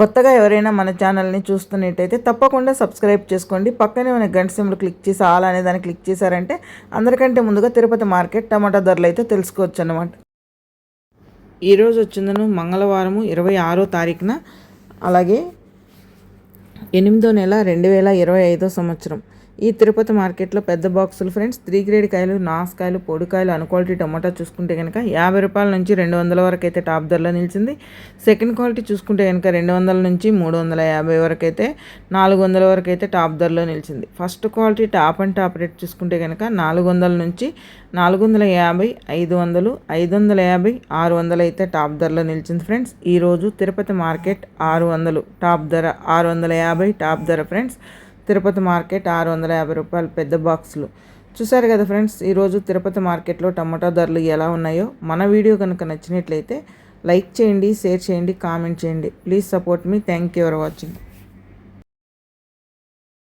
కొత్తగా ఎవరైనా మన ఛానల్ని చూస్తున్నట్టయితే తప్పకుండా సబ్స్క్రైబ్ చేసుకోండి. పక్కనే ఉన్న గంట సిమ్లు క్లిక్ చేసి ఆల్ అనే దాన్ని క్లిక్ చేశారంటే అందరికంటే ముందుగా తిరుపతి మార్కెట్ టమాటా ధరలు అయితే తెలుసుకోవచ్చు అనమాట ఈరోజు వచ్చిందను మంగళవారము ఇరవై ఆరో తారీఖున అలాగే ఎనిమిదో నెల రెండు వేల ఇరవై ఐదో సంవత్సరం. ఈ తిరుపతి మార్కెట్లో పెద్ద బాక్సులు ఫ్రెండ్స్ త్రీ గ్రేడ్ కాయలు నాసుకాయలు పొడికాయలు అన్ క్వాలిటీ టమాటా చూసుకుంటే కనుక యాభై రూపాయల నుంచి రెండు వందల వరకు అయితే టాప్ ధరలో నిలిచింది. సెకండ్ క్వాలిటీ చూసుకుంటే కనుక రెండు వందల నుంచి మూడు వందల యాభై వరకు అయితే నాలుగు వందల వరకు అయితే టాప్ ధరలో నిలిచింది. First quality top and top rate చూసుకుంటే కనుక నాలుగు వందల నుంచి నాలుగు వందల యాభై ఐదు వందలు ఐదు వందల యాభై ఆరు వందలు అయితే టాప్ ధరలో నిలిచింది ఫ్రెండ్స్. ఈరోజు తిరుపతి మార్కెట్ ఆరు వందలు టాప్ ధర ఆరు వందల యాభై టాప్ ధర ఫ్రెండ్స్. తిరుపతి మార్కెట్ ఆరు వందల యాభై రూపాయలు పెద్ద బాక్సులు. చూసారు కదా ఫ్రెండ్స్ ఈరోజు తిరుపతి మార్కెట్లో టమాటా ధరలు ఎలా ఉన్నాయో? మన వీడియో కనుక నచ్చినట్లయితే లైక్ చేయండి షేర్ చేయండి కామెంట్ చేయండి. Please support me. Thank you for watching.